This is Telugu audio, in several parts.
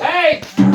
哎。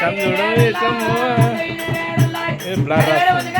સમજણ સમો એ બ્લાડ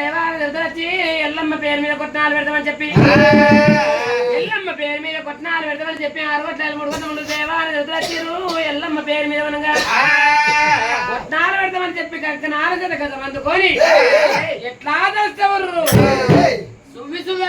దేవాలయం వచ్చి ఎల్లమ్మ పేరు మీద కొట్టినాలు పెడతామని చెప్పి. ఎల్లమ్మ పేరు మీద కొట్టినాలు పెడతామని చెప్పి అరవై ఐదు మూడు గొంతలు దేవాలయం వచ్చారు ఎల్లమ్మ పేరు మీద ఉండగా కొత్తనాలు పెడతామని చెప్పి కక్కనాలు కదా కదా అందుకొని ఎట్లా తెస్తావు సువ్వి సువ్వి